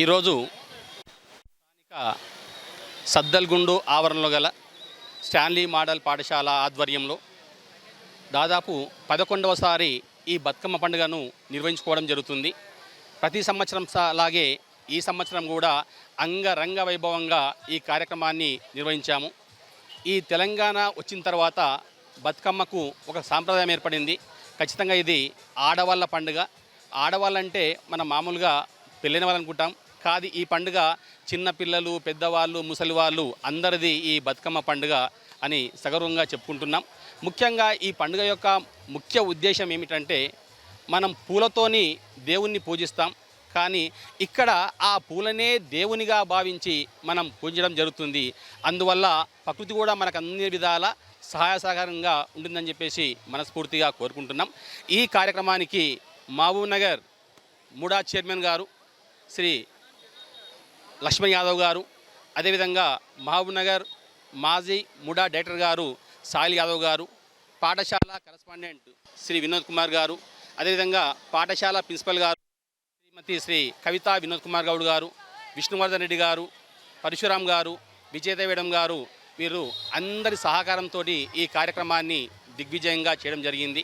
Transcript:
ఈరోజు స్థానిక సద్దల్గుండు ఆవరణలో గల స్టాన్లీ మోడల్ పాఠశాల ఆధ్వర్యంలో దాదాపు పదకొండవసారి ఈ బతుకమ్మ పండుగను నిర్వహించుకోవడం జరుగుతుంది. ప్రతి సంవత్సరం అలాగే ఈ సంవత్సరం కూడా అంగరంగ వైభవంగా ఈ కార్యక్రమాన్ని నిర్వహించాము. ఈ తెలంగాణ వచ్చిన తర్వాత బతుకమ్మకు ఒక సాంప్రదాయం ఏర్పడింది. ఖచ్చితంగా ఇది ఆడవాళ్ళ పండుగ. ఆడవాళ్ళంటే మనం మామూలుగా పెళ్ళైన వాళ్ళనుకుంటాం. కాదు ఈ పండుగ చిన్నపిల్లలు పెద్దవాళ్ళు ముసలి వాళ్ళు అందరిది ఈ బతుకమ్మ పండుగ అని సగర్వంగా చెప్పుకుంటున్నాం. ముఖ్యంగా ఈ పండుగ యొక్క ముఖ్య ఉద్దేశం ఏమిటంటే మనం పూలతోని దేవుణ్ణి పూజిస్తాం. కానీ ఇక్కడ ఆ పూలనే దేవునిగా భావించి మనం పూజించడం జరుగుతుంది. అందువల్ల ప్రకృతి కూడా మనకు అన్ని విధాల సహాయ సహకారంగా ఉంటుందని చెప్పేసి మనస్ఫూర్తిగా కోరుకుంటున్నాం. ఈ కార్యక్రమానికి మహబూబ్ నగర్ ముడా చైర్మన్ గారు శ్రీ లక్ష్మణ్ యాదవ్ గారు అదేవిధంగా మహబూబ్ నగర్ మాజీ ముడా డైరెక్టర్ గారు సాయిల్ యాదవ్ గారు పాఠశాల కరస్పాండెంట్ శ్రీ వినోద్ కుమార్ గారు అదేవిధంగా పాఠశాల ప్రిన్సిపల్ గారు శ్రీమతి శ్రీ కవిత వినోద్ కుమార్ గౌడ్ గారు విష్ణువర్ధన్ రెడ్డి గారు పరశురాం గారు విజయదేవేడం గారు వీరు అందరి సహకారంతో ఈ కార్యక్రమాన్ని దిగ్విజయంగా చేయడం జరిగింది.